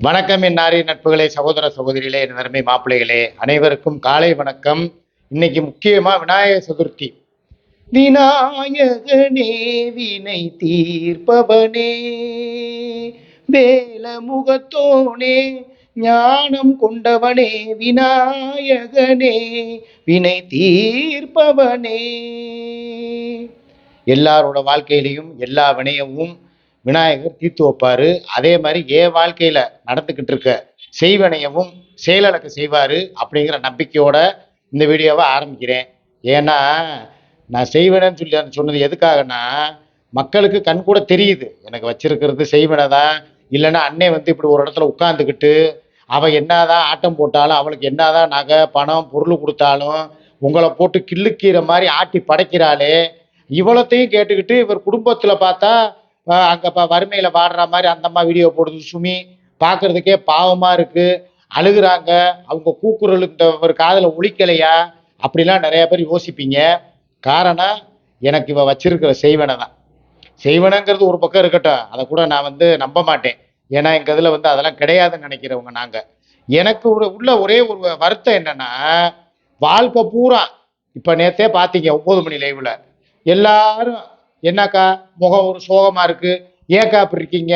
வணக்கம் என் நாரி நட்புகளே சகோதர சகோதரிகளே என் அருமை மாப்பிள்ளைகளே. அனைவருக்கும் காலை வணக்கம். இன்னைக்கு முக்கியமா விநாயகர் சதுர்த்தி. விநாயகனே வினை தீர்ப்பவனே வேல முகத்தோனே ஞானம் கொண்டவனே விநாயகனே வினை தீர்ப்பவனே. எல்லாரோட வாழ்க்கையிலையும் எல்லா வினயமும் விநாயகர் தீர்த்து வைப்பாரு. அதே மாதிரி என் வாழ்க்கையில நடந்துக்கிட்டு இருக்க செய்வனையவும் செயலக்க செய்வாரு அப்படிங்கிற நம்பிக்கையோட இந்த வீடியோவை ஆரம்பிக்கிறேன். ஏன்னா நான் செய்வேனேன்னு சொல்லி சொன்னது எதுக்காகனா மக்களுக்கு கண் கூட தெரியுது. எனக்கு வச்சிருக்கிறது செய்வனை தான். இல்லைன்னா அன்னை வந்து இப்படி ஒரு இடத்துல உட்காந்துக்கிட்டு அவள் என்னதான் ஆட்டம் போட்டாலும் அவளுக்கு என்னதான் நகை பணம் பொருள் கொடுத்தாலும் உங்களை போட்டு கிள்ளுக்கீரை மாதிரி ஆட்டி படைக்கிறாளே இவ்வளோத்தையும் கேட்டுக்கிட்டு இவர் குடும்பத்தில் பார்த்தா அங்க ப வறுமையில வாடுற மாதிரி அந்த அம்மா வீடியோ போடுது. சுமி பார்க்கறதுக்கே பாவமா இருக்கு. அழுகுறாங்க. அவங்க கூக்குரலுக்கு ஒரு காதில் ஒழிக்கலையா அப்படிலாம் நிறைய பேர் யோசிப்பீங்க. காரணம் எனக்கு இவ வச்சிருக்கிற செய்வனை தான். செய்வனங்கிறது ஒரு பக்கம் இருக்கட்டும். அதை கூட நான் வந்து நம்ப மாட்டேன். ஏன்னா எங்க இதுல வந்து அதெல்லாம் கிடையாதுன்னு நினைக்கிறவங்க நாங்க. எனக்கு ஒரு உள்ள ஒரே ஒரு வருத்தம் என்னன்னா வாழ்க்கை பூரா இப்ப நேத்தே பாத்தீங்க ஒன்பது மணி லைவ்ல எல்லாரும் என்னக்கா முகம் ஒரு சோகமா இருக்கு? ஏக்கா அப்படி இருக்கீங்க?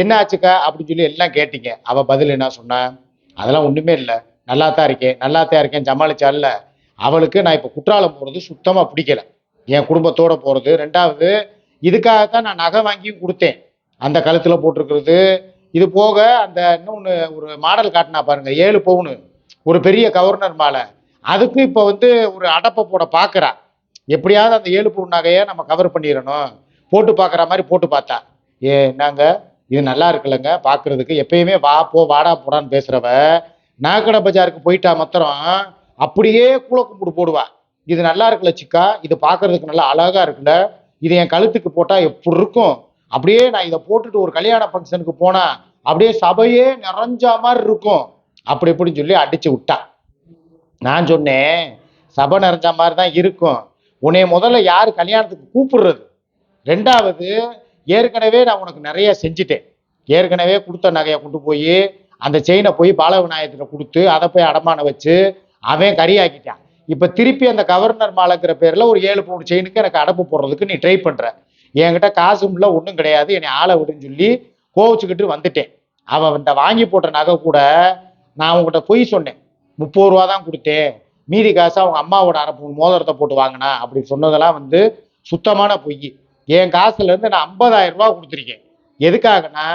என்ன ஆச்சுக்கா அப்படின்னு சொல்லி எல்லாம் கேட்டீங்க. அவ பதில் என்ன சொன்னா அதெல்லாம் ஒண்ணுமே இல்லை. நல்லா தான் இருக்கேன். நல்லா தான் இருக்கேன். சமாளிச்சால அவளுக்கு நான் இப்போ குற்றாலம் போறது சுத்தமா பிடிக்கல. என் குடும்பத்தோட போறது. ரெண்டாவது இதுக்காகத்தான் நான் நகை வாங்கியும் கொடுத்தேன். அந்த கழுத்துல போட்டிருக்கிறது. இது போக அந்த இன்னொன்று ஒரு மாடல் காட்டினா பாருங்க. ஏழு பவுனு. ஒரு பெரிய கவர்னர் மாலை. அதுக்கு இப்போ வந்து ஒரு அடப்பை போட பார்க்குறா எப்படியாவது அந்த ஏழு பவுன் நகையை நம்ம கவர் பண்ணிடணும். போட்டு பார்க்குற மாதிரி போட்டு பார்த்தா. ஏ என்னங்க? இது நல்லா இருக்குல்லங்க. பார்க்குறதுக்கு எப்பயுமே வா போ வாடா போடான்னு பேசுகிறவ நாகடை பஜாருக்கு போயிட்டா மாத்திரம் அப்படியே கூழ கும்பிடு போடுவா. இது நல்லா இருக்குல்ல சிக்கா? இது பார்க்கறதுக்கு நல்லா அழகாக இருக்குல்ல? இது என் கழுத்துக்கு போட்டால் எப்படி இருக்கும்? அப்படியே நான் இதை போட்டுட்டு ஒரு கல்யாண ஃபங்க்ஷனுக்கு போனா அப்படியே சபையே நிறைஞ்ச மாதிரி இருக்கும். அப்படி இப்படின்னு சொல்லி அடிச்சு விட்டா. நான் சொன்னேன் சபை நிறைஞ்ச மாதிரி தான் இருக்கும். உன்னை முதல்ல யார் கல்யாணத்துக்கு கூப்பிடுறது? ரெண்டாவது ஏற்கனவே நான் உனக்கு நிறைய செஞ்சுட்டேன். ஏற்கனவே கொடுத்த நகையை கொண்டு போய் அந்த செயினை போய் பாலவிநாயகத்துல கொடுத்து அதை போய் அடமானம் வச்சு அவன் கறியாக்கிட்டான் இப்போ திருப்பி அந்த கவர்னர் மாலைங்கிற பேரில் ஒரு ஏழு பவுன் செயினுக்கு எனக்கு அடப்பு போடுறதுக்கு நீ ட்ரை பண்ணுற என்கிட்ட காசும் இல்லை ஒன்றும் கிடையாது. என்னை ஆளை விடுன்னு சொல்லி கோவிச்சுக்கிட்டு வந்துட்டேன். அவன் இந்த வாங்கி போட்ட நகை கூட நான் உங்ககிட்ட பொய் சொன்னேன். முப்பது ரூபா தான் கொடுத்தேன். மீதி காசை அவங்க அம்மாவோட அரை மோதிரத்தை போட்டு வாங்கினா அப்படி சொன்னதெல்லாம் வந்து சுத்தமான பொய். என் காசுலேருந்து நான் ஐம்பதாயிரம் ரூபா கொடுத்துருக்கேன். எதுக்காகனா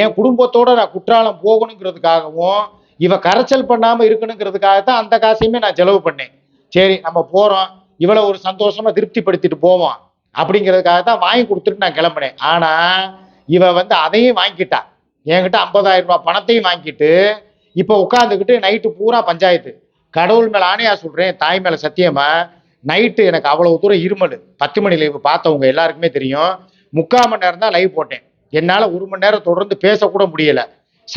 என் குடும்பத்தோட நான் குற்றாலம் போகணுங்கிறதுக்காகவும் இவ கரைச்சல் பண்ணாமல் இருக்கணுங்கிறதுக்காக தான் அந்த காசையுமே நான் செலவு பண்ணேன். சரி நம்ம போகிறோம் இவ்வளோ ஒரு சந்தோஷமாக திருப்திப்படுத்திட்டு போவோம். அப்படிங்கிறதுக்காக தான் வாங்கி கொடுத்துட்டு நான் கிளம்புனேன். ஆனால் இவ வந்து அதையும் வாங்கிட்டா. என்கிட்ட ஐம்பதாயிரம் ரூபாய் பணத்தையும் வாங்கிட்டு இப்போ உட்காந்துக்கிட்டு நைட்டு பூரா பஞ்சாயத்து. கடவுள் மேல ஆணையா சொல்றேன் தாய் மேல சத்தியமா? நைட்டு எனக்கு அவ்வளவு தூரம் இருமல். பத்து மணி லைவ் பார்த்தவங்க எல்லாருக்குமே தெரியும். முக்கால் மணி நேரம் தான் லைவ் போட்டேன். என்னால ஒரு மணி நேரம் தொடர்ந்து பேசக்கூட முடியல.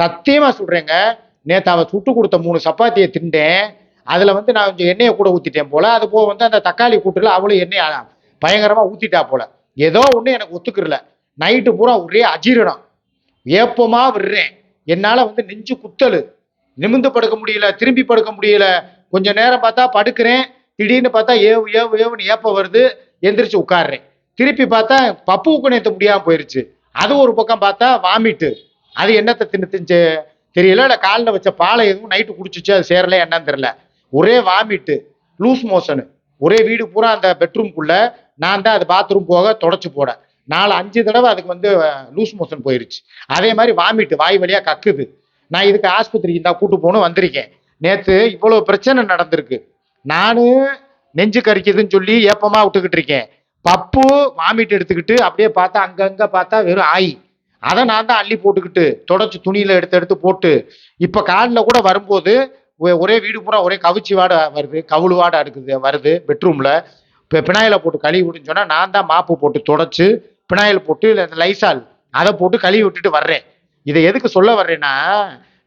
சத்தியமா சொல்றேங்க நேற்று அவன் சுட்டு கொடுத்த மூணு சப்பாத்தியை திண்டேன் அதுல வந்து நான் கொஞ்சம் எண்ணெயை கூட ஊத்திட்டேன் போல. அது போக வந்து அந்த தக்காளி கூட்டுல அவளும் எண்ணெய் அ- பயங்கரமா ஊத்திட்டா போல. ஏதோ ஒண்ணு எனக்கு ஒத்துக்கிறல. நைட்டு பூரா ஒரே அஜீரணம். ஏப்பமா விடுறேன். என்னால வந்து நெஞ்சு குத்தலு. நிமிந்து படுக்க முடியல திரும்பி படுக்க முடியல. கொஞ்ச நேரம் பார்த்தா படுக்கிறேன். திடீர்னு பார்த்தா ஏவு ஏவு ஏவுன்னு ஏப்பம் வருது. எந்திரிச்சு உட்காடுறேன் திருப்பி பார்த்தா பப்புவுக்கு நேற்று முடியாமல் போயிருச்சு. அது ஒரு பக்கம் பார்த்தா வாமிட்டு. அது என்னத்தை தின்னு திஞ்சு தெரியல. இல்லை காலில் வச்ச பாலை எதுவும் நைட்டு குடிச்சிச்சு அது சேரல என்னன்னு தெரியல. ஒரே வாமிட்டு லூஸ் மோஷனு. ஒரே வீடு பூரா அந்த பெட்ரூம்குள்ள நான் தான் அது பாத்ரூம் போக தொடச்சு போட. நாலு அஞ்சு தடவை அதுக்கு வந்து லூஸ் மோஷன் போயிருச்சு. அதே மாதிரி வாமிட்டு வாய் வழியாக கக்குது. நான் இதுக்கு ஆஸ்பத்திரிக்கு தான் கூட்டு போகணும் வந்திருக்கேன். நேற்று இவ்வளோ பிரச்சனை நடந்திருக்கு. நான் நெஞ்சு கறிக்குதுன்னு சொல்லி ஏப்பமாக விட்டுக்கிட்டு இருக்கேன். பப்பு வாமிட் எடுத்துக்கிட்டு அப்படியே பார்த்தா அங்கங்கே பார்த்தா வெறும் ஆயி. அதை நான் தான் அள்ளி போட்டுக்கிட்டு தொடச்சி துணியில் எடுத்து எடுத்து போட்டு இப்போ காலில் கூட வரும்போது ஒ- ஒரே வீடு பூரா ஒரே கவிச்சி வாடை வருது கவுளு வாடை அடுக்குது வருது பெட்ரூமில். இப்போ பினாயில போட்டு கழுவி விடுன்னு சொன்னால் நான் தான் மாப்பு போட்டு தொடச்சி பினாயில் போட்டு இல்லை லைசால் அதை போட்டு கழுவி விட்டுட்டு வர்றேன். இதை எதுக்கு சொல்ல வர்றேன்னா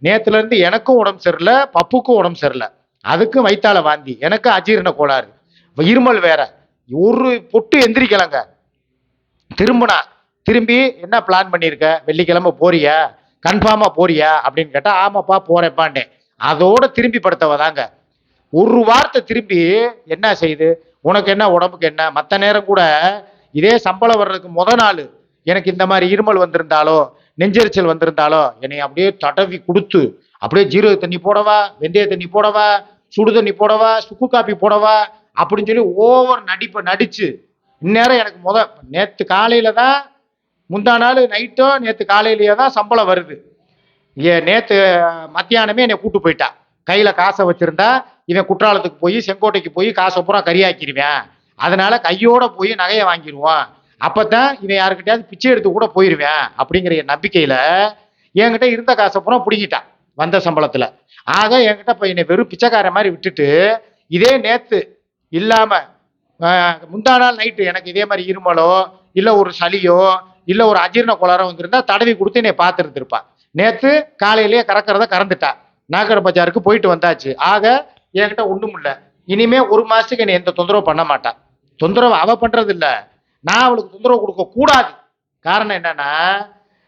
நேத்துல இருந்து எனக்கும் உடம்பு சரியில்லை பப்புக்கும் உடம்பு சரியில்லை. அதுக்கும் வைத்தால வாந்தி எனக்கு அஜீரண கோளாறு. இருமல் வேற. ஒரு பொட்டு எந்திரிக்கலங்க. திரும்பினா திரும்பி என்ன பிளான் பண்ணியிருக்க வெள்ளிக்கிழமை போறியா? கன்ஃபார்மாக போறியா? அப்படின்னு கேட்டால் ஆமாப்பா போகிறேன்ப்பாண்டேன் அதோட திரும்பி படுத்தவ தாங்க. ஒரு வார்த்தை திரும்பி என்ன செய்யுது உனக்கு என்ன உடம்புக்கு என்ன? மற்ற நேரம் கூட இதே சம்பளம் வர்றதுக்கு முத நாள் எனக்கு இந்த மாதிரி இருமல் வந்திருந்தாலோ நெஞ்செரிச்சல் வந்திருந்தாலோ என்னை அப்படியே தடவி கொடுத்து அப்படியே ஜீரக தண்ணி போடவா வெந்தய தண்ணி போடவா சுடு தண்ணி போடவா சுக்கு காப்பி போடவா அப்படின்னு சொல்லி ஓவர் நடிப்பை நடிச்சு இந்நேரம் எனக்கு முத நேற்று காலையில தான் முந்தா நாள் நைட்டோ நேற்று காலையிலேயே தான் சம்பளம் வருது. ஏ நேற்று மத்தியானமே என்னை கூட்டு போயிட்டா. கையில் காசை வச்சிருந்தா இவன் குற்றாலத்துக்கு போய் செங்கோட்டைக்கு போய் காசை பூரா கறியாக்கிடுவேன். அதனால கையோட போய் நகையை வாங்கிடுவான் அப்பதான் இவன் யாருக்கிட்டையாவது பிச்சை எடுத்து கூட போயிடுவேன் அப்படிங்கிற என் நம்பிக்கையில என்கிட்ட இருந்த காசை பூரா பிடிக்கிட்டான் வந்த சம்பளத்துல. ஆக என்கிட்ட இப்போ என்னை வெறும் பிச்சைக்காரன் மாதிரி விட்டுட்டு இதே நேத்து இல்லாம முந்தா நாள் நைட்டு எனக்கு இதே மாதிரி இருமலோ இல்லை ஒரு சளியோ இல்லை ஒரு அஜீரண கோளாறோ வந்திருந்தா தடவி கொடுத்து என்னை பார்த்துருந்துருப்பா. நேத்து காலையிலேயே கறக்கிறத கறந்துட்டா. நாகர பஜாருக்கு போயிட்டு வந்தாச்சு. ஆக என்கிட்ட ஒண்ணும் இல்லை. இனிமே ஒரு மாசத்துக்கு என்னை எந்த தொந்தரவு பண்ண மாட்டான் தொந்தரவு அவ பண்றது இல்லை நான் அவளுக்கு தொந்தரவு கொடுக்க கூடாது. காரணம் என்னன்னா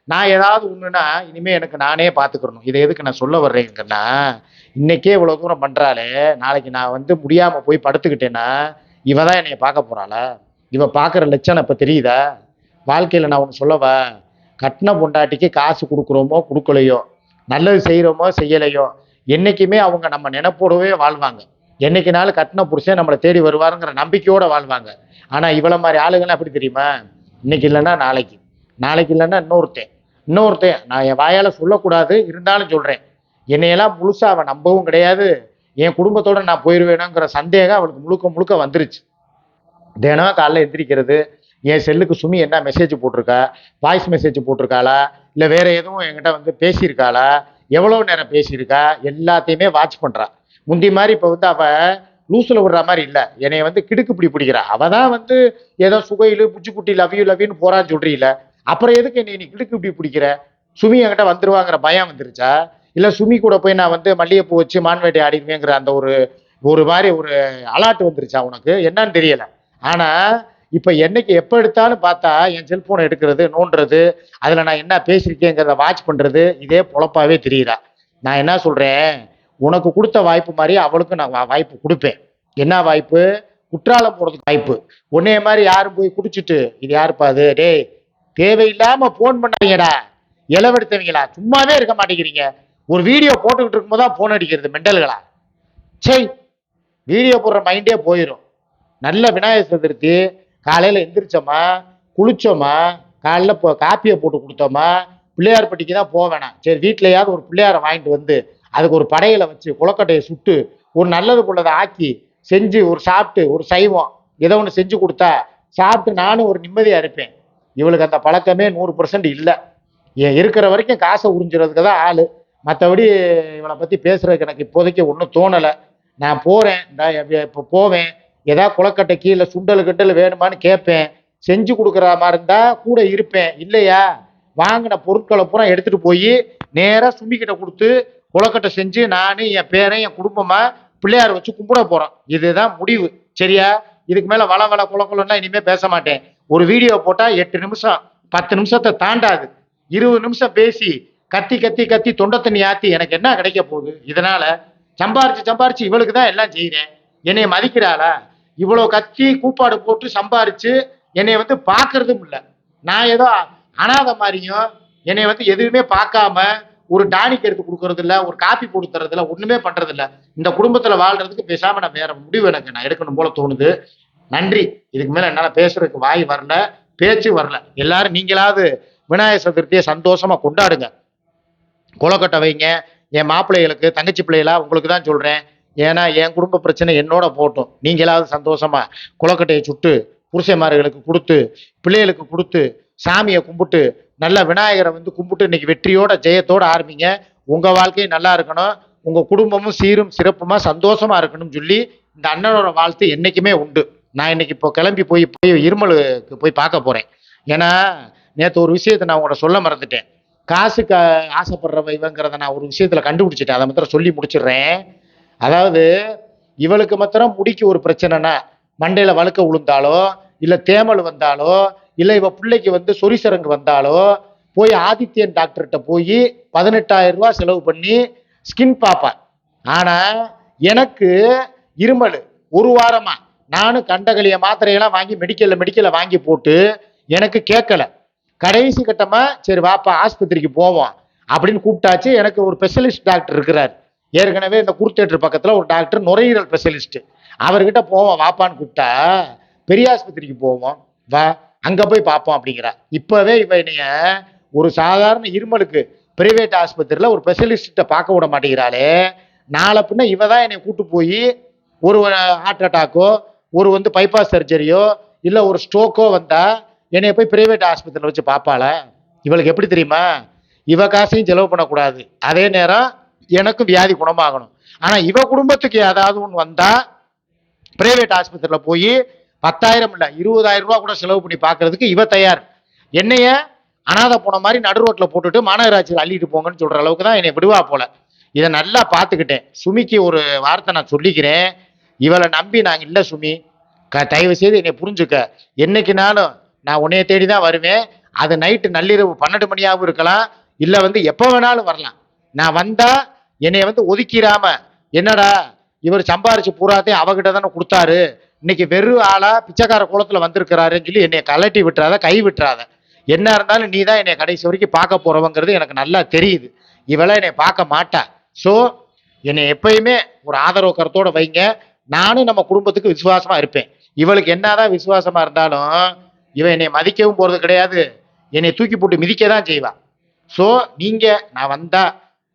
நான் ஏதாவது ஒண்ணுனா இனிமே எனக்கு நானே பாத்துக்கிறணும். இதை எதுக்கு நான் சொல்ல வர்றேங்கன்னா இன்னைக்கே இவ்வளவு தூரம் பண்றாளே நாளைக்கு நான் வந்து முடியாம போய் படுத்துக்கிட்டேன்னா இவ தான் என்னைய பார்க்க போறாளா? இவ பார்க்குற லட்சணம் இப்ப தெரியுதா? வாழ்க்கையில நான் ஒன்று சொல்லவா? கட்டின பொண்டாட்டிக்கு காசு கொடுக்குறோமோ கொடுக்கலையோ? நல்லது செய்கிறோமோ செய்யலையோ? என்றைக்குமே அவங்க நம்ம நினைப்போடவே வாழ்வாங்க. என்னைக்குனாலும் கட்டின புருஷன் நம்மளை தேடி வருவாருங்கிற நம்பிக்கையோடு வாழ்வாங்க. ஆனால் இவ்வளோ மாதிரி ஆளுங்களாம் எப்படி தெரியுமா? இன்னைக்கு இல்லைன்னா நாளைக்கு. நாளைக்கு இல்லைன்னா இன்னொருத்தன். இன்னொருத்தன் நான் என் வாயால் சொல்லக்கூடாது இருந்தாலும் சொல்கிறேன் என்னையெல்லாம் முழுசாக அவன் நம்பவும் கிடையாது. என் குடும்பத்தோடு நான் போயிடுவேணுங்கிற சந்தேகம் அவளுக்கு முழுக்க முழுக்க வந்துருச்சு. தினம் காலைல எந்திரிக்கிறது என் செல்லுக்கு சுமி என்ன மெசேஜ் போட்டிருக்கா? வாய்ஸ் மெசேஜ் போட்டிருக்காளா? இல்லை வேறு எதுவும் என்கிட்ட வந்து பேசியிருக்காளா? எவ்வளோ நேரம் பேசியிருக்கா? எல்லாத்தையுமே வாட்ச் பண்ணுறா முந்தி மாதிரி இப்போ வந்து அவள் லூஸில் விடுற மாதிரி இல்லை. என்னை வந்து கிடுக்கு பிடி பிடிக்கிறா. அவள் தான் வந்து ஏதோ சுகையில் புச்சுக்குட்டி லவ் யூ லவ்யூன்னு போறான்னு சொல்றீல அப்புறம் எதுக்கு என்னை நீ கிடுக்கு இப்படி பிடிக்கிற? சுமி என்கிட்ட வந்துருவாங்கிற பயம் வந்துருச்சா? இல்லை சுமி கூட போய் நான் வந்து மல்லிகைப்பூ வச்சு மான்வேட்டை ஆடிடுவேங்கிற அந்த ஒரு ஒரு மாதிரி ஒரு அலாட் வந்துருச்சா உனக்கு? என்னன்னு தெரியல. ஆனா இப்போ என்னைக்கு எப்போ எடுத்தாலும் பார்த்தா என் செல்போனை எடுக்கிறது நோண்டுறது அதில் நான் என்ன பேசியிருக்கேங்கிறத வாட்ச் பண்ணுறது இதே பொழப்பாவே தெரியுதா? நான் என்ன சொல்கிறேன் உனக்கு கொடுத்த வாய்ப்பு மாதிரி அவளுக்கும் நான் வாய்ப்பு கொடுப்பேன். என்ன வாய்ப்பு? குற்றாலம் போகிறதுக்கு வாய்ப்பு. உன்னைய மாதிரி யாரும் போய் குடிச்சிட்டு இது யாருப்பா அது? டேய் தேவையில்லாமல் ஃபோன் பண்ணாதீங்கடா. இளவெடுத்தவங்களா? சும்மாவே இருக்க மாட்டேங்கிறீங்க. ஒரு வீடியோ போட்டுக்கிட்டு இருக்கும்போது தான் ஃபோன் அடிக்கிறது மெண்டல்களா? சரி வீடியோ போடுற மைண்டே போயிடும் நல்ல விநாயகர் சதுர்த்தி காலையில் எந்திரிச்சோமா? குளிச்சோமா? காலையில் இப்போ காப்பியை போட்டு கொடுத்தோமா? பிள்ளையார்பட்டிக்கு தான் போக வேணாம் சரி வீட்டிலையாவது ஒரு பிள்ளையாரை வாங்கிட்டு வந்து அதுக்கு ஒரு படையில வச்சு குளக்கட்டையை சுட்டு ஒரு நல்லது உள்ளதை ஆக்கி செஞ்சு ஒரு சாப்பிட்டு ஒரு சைவம் ஏதோ ஒன்று செஞ்சு கொடுத்தா சாப்பிட்டு நானும் ஒரு நிம்மதியாக இருப்பேன். இவளுக்கு அந்த பழக்கமே நூறு பர்சன்ட் இல்லை. ஏன் இருக்கிற வரைக்கும் காசை உறிஞ்சுறதுக்கு தான் ஆள். மற்றபடி இவளை பற்றி பேசுறதுக்கு எனக்கு இப்போதைக்கு ஒன்றும் தோணலை. நான் போகிறேன் இப்போ போவேன். ஏதாவது குளக்கட்டை கீழே சுண்டல் கிண்டல் வேணுமான்னு கேட்பேன். செஞ்சு கொடுக்குற மாதிரி இருந்தால் கூட இருப்பேன். இல்லையா? வாங்கின பொருட்களை பூரா எடுத்துகிட்டு போய் நேராக சுமிக்கிட்ட கொடுத்து குளக்கட்டை செஞ்சு நான் என் பேரன் என் குடும்பமாக பிள்ளையார் வச்சு கும்பிட போகிறோம் இதுதான் முடிவு. சரியா? இதுக்கு மேலே வள வள குல இனிமே இனிமேல் பேச மாட்டேன். ஒரு வீடியோ போட்டால் எட்டு நிமிஷம் பத்து நிமிஷத்தை தாண்டாது. இருபது நிமிஷம் பேசி கத்தி கத்தி கத்தி தொண்டை தண்ணி ஆத்தி எனக்கு என்ன கிடைக்க போகுது? இதனால சம்பாரிச்சு சம்பாரிச்சு இவளுக்கு தான் எல்லாம் செய்கிறேன் என்னைய மதிக்கிறாளா? இவ்வளோ கத்தி கூப்பாடு போட்டு சம்பாரிச்சு என்னை வந்து பார்க்கறதும் இல்லை. நான் ஏதோ அனாதை மாதிரியும் என்னை வந்து எதுவுமே பார்க்காம ஒரு டானிக் எடுத்து கொடுக்கறது இல்ல ஒரு காப்பி போட்டு தர்றது இல்ல ஒண்ணுமே பண்றது இல்ல இந்த குடும்பத்துல வாழ்றதுக்கு பேசாம நான் வேற முடிவு எனக்கு நான் எடுக்கணும் போல தோணுது. நன்றி. இதுக்கு மேல என்னால பேசுறதுக்கு வாய் வரல பேச்சு வரல. எல்லாரும் நீங்களாவது விநாயகர் சதுர்த்தியை சந்தோஷமா கொண்டாடுங்க. கொலக்கட்டை வைங்க. என் மாப்பிள்ளைகளுக்கு தங்கச்சி பிள்ளைகளா உங்களுக்கு தான் சொல்றேன். ஏன்னா என் குடும்ப பிரச்சனை என்னோட போட்டும். நீங்களாவது சந்தோஷமா குளக்கட்டையை சுட்டு புருஷன்மார்களுக்கு கொடுத்து பிள்ளைகளுக்கு கொடுத்து சாமியை கும்பிட்டு நல்ல விநாயகரை வந்து கும்பிட்டு இன்னைக்கு வெற்றியோட ஜெயத்தோட ஆரம்பிங்க. உங்க வாழ்க்கையும் நல்லா இருக்கணும். உங்க குடும்பமும் சீரும் சிறப்புமா சந்தோஷமா இருக்கணும்னு சொல்லி இந்த அண்ணனோட வாழ்த்து என்னைக்குமே உண்டு. நான் இன்னைக்கு இப்போ கிளம்பி போய் போய் இருமலுக்கு போய் பார்க்க போறேன். ஏன்னா நேற்று ஒரு விஷயத்தை நான் உங்களோட சொல்ல மறந்துட்டேன். காசுக்கு ஆசைப்படுறவ இவங்கிறத நான் ஒரு விஷயத்துல கண்டுபிடிச்சிட்டேன். அதை மாத்திரம் சொல்லி முடிச்சிடுறேன். அதாவது இவளுக்கு மாத்திரம் முடிக்கு ஒரு பிரச்சனைனா மண்டையில வழுக்க விழுந்தாலோ இல்ல தேமல் வந்தாலோ இல்லை இவ பிள்ளைக்கு வந்து சொரிசரங்கு வந்தாலோ போய் ஆதித்யன் டாக்டர்கிட்ட போய் பதினெட்டாயிரம் ரூபாய் செலவு பண்ணி ஸ்கின் பார்ப்பேன் ஆனால் எனக்கு இருமல் ஒரு வாரமா நானும் கண்டகளிய மாத்திரையெல்லாம் வாங்கி மெடிக்கலில் மெடிக்கலை வாங்கி போட்டு எனக்கு கேட்கல. கடைசி கட்டமாக சரி வாப்பா ஆஸ்பத்திரிக்கு போவோம் அப்படின்னு கூப்பிட்டாச்சு. எனக்கு ஒரு ஸ்பெஷலிஸ்ட் டாக்டர் இருக்கிறார். ஏற்கனவே இந்த குருத்தேட்டர் பக்கத்தில் ஒரு டாக்டர் நுரையீரல் ஸ்பெஷலிஸ்ட்டு அவர்கிட்ட போவோம் வாப்பான்னு கூப்பிட்டா பெரிய ஆஸ்பத்திரிக்கு போவோம். வா அங்கே போய் பார்ப்போம் அப்படிங்கிறா. இப்போவே இவனைய ஒரு சாதாரண இருமலுக்கு பிரைவேட் ஆஸ்பத்திரியில் ஒரு ஸ்பெஷலிஸ்ட்டை பார்க்க விட மாட்டேங்கிறாளே. நாளை பின்ன இவ தான் என்னை கூட்டு போய் ஒரு ஹார்ட் அட்டாக்கோ ஒரு வந்து பைபாஸ் சர்ஜரியோ இல்லை ஒரு ஸ்ட்ரோக்கோ வந்தால் என்னைய போய் பிரைவேட் ஆஸ்பத்திரியில் வச்சு பார்ப்பாள? இவளுக்கு எப்படி தெரியுமா? இவ காசையும் செலவு பண்ணக்கூடாது. அதே நேரம் எனக்கும் வியாதி குணமாகணும். ஆனால் இவ குடும்பத்துக்கு ஏதாவது ஒன்று வந்தால் பிரைவேட் ஆஸ்பத்திரியில் போய் பத்தாயிரம் இல்லை இருபதாயிரம் ரூபா கூட செலவு பண்ணி பார்க்கறதுக்கு இவ தயார். என்னைய அனாதை போன மாதிரி நடு ரோட்டில் போட்டுட்டு மாநகராட்சியில் அள்ளிட்டு போங்கன்னு சொல்கிற அளவுக்கு தான் என்னை விடுவா போல. இதை நல்லா பார்த்துக்கிட்டேன் சுமிக்கு ஒரு வார்த்தை நான் சொல்லிக்கிறேன். இவளை நம்பி நாங்கள் இல்லை சுமி. க தயவு செய்து என்னை புரிஞ்சுக்க. என்னைக்குனாலும் நான் உன்னைய தேடி தான் வருவேன். அது நைட்டு நள்ளிரவு பன்னெண்டு மணியாகவும் இருக்கலாம். இல்லை வந்து எப்போ வேணாலும் வரலாம். நான் வந்தா என்னைய வந்து ஒதுக்கிடாம என்னடா இவர் சம்பாரிச்சு பூராத்தையும் அவகிட்ட தானே கொடுத்தாரு. இன்னைக்கு வெறும் ஆளா பிச்சைக்கார குளத்துல வந்திருக்கிறாருன்னு சொல்லி என்னை கலட்டி விட்டுறாத கை விட்டுறாத. என்ன இருந்தாலும் நீ தான் என்னை கடைசி வரைக்கும் பார்க்க போறவங்கிறது எனக்கு நல்லா தெரியுது. இவெல்லாம் என்னை பார்க்க மாட்டா. ஸோ என்னை எப்பயுமே ஒரு ஆதரவு கருத்தோட வைங்க. நானும் நம்ம குடும்பத்துக்கு விசுவாசமா இருப்பேன். இவளுக்கு என்னதான் விசுவாசமா இருந்தாலும் இவன் என்னை மதிக்கவும் போறது கிடையாது. என்னை தூக்கி போட்டு மிதிக்க தான் செய்வா. ஸோ நீங்க நான் வந்தா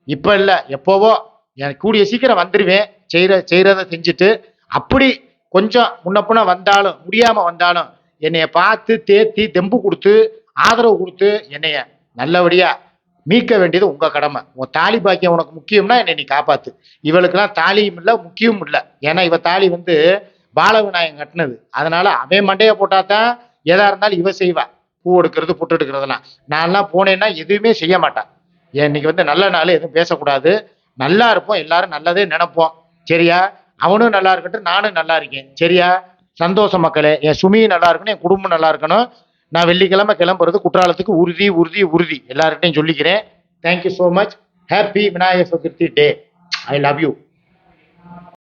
இப்போ இல்லை எப்போவோ எனக்கு கூடிய சீக்கிரம் வந்துடுவேன் செய்கிற செய்கிறத செஞ்சுட்டு அப்படி கொஞ்சம் முன்னப்புன வந்தாலும் முடியாமல் வந்தாலும் என்னைய பார்த்து தேத்தி தெம்பு கொடுத்து ஆதரவு கொடுத்து என்னைய நல்லபடியா மீட்க வேண்டியது உங்க கடமை. உன் தாலி பாக்கியம் உனக்கு முக்கியம்னா என்னை நீ காப்பாத்து. இவளுக்கெல்லாம் தாலியும் இல்லை முக்கியமும் இல்லை. ஏன்னா இவ தாலி வந்து பாலவிநாயகம் கட்டினது. அதனால அவன் மண்டையை போட்டால் தான் எதா இருந்தாலும் இவ செய்வா. பூ எடுக்கிறது புட்டு எடுக்கிறதுலாம். நான்லாம் போனேன்னா எதுவுமே செய்ய மாட்டான் இன்னைக்கு வந்து நல்ல நாள் எதுவும் பேசக்கூடாது. நல்லா இருப்போம் எல்லாரும் நல்லதே நினைப்போம். சரியா? அவனும் நல்லா இருக்கட்டும் நானும் நல்லா இருக்கேன். சரியா? சந்தோஷம் மக்களே. என் சுமியும் நல்லா இருக்கணும் என் குடும்பம் நல்லா இருக்கணும். நான் வெள்ளிக்கிழமை கிளம்புறது குற்றாலத்துக்கு உறுதி உறுதி உறுதி. எல்லாருக்கிட்டையும் சொல்லிக்கிறேன். Thank you so much happy Vinayagar Chaturthi day I love you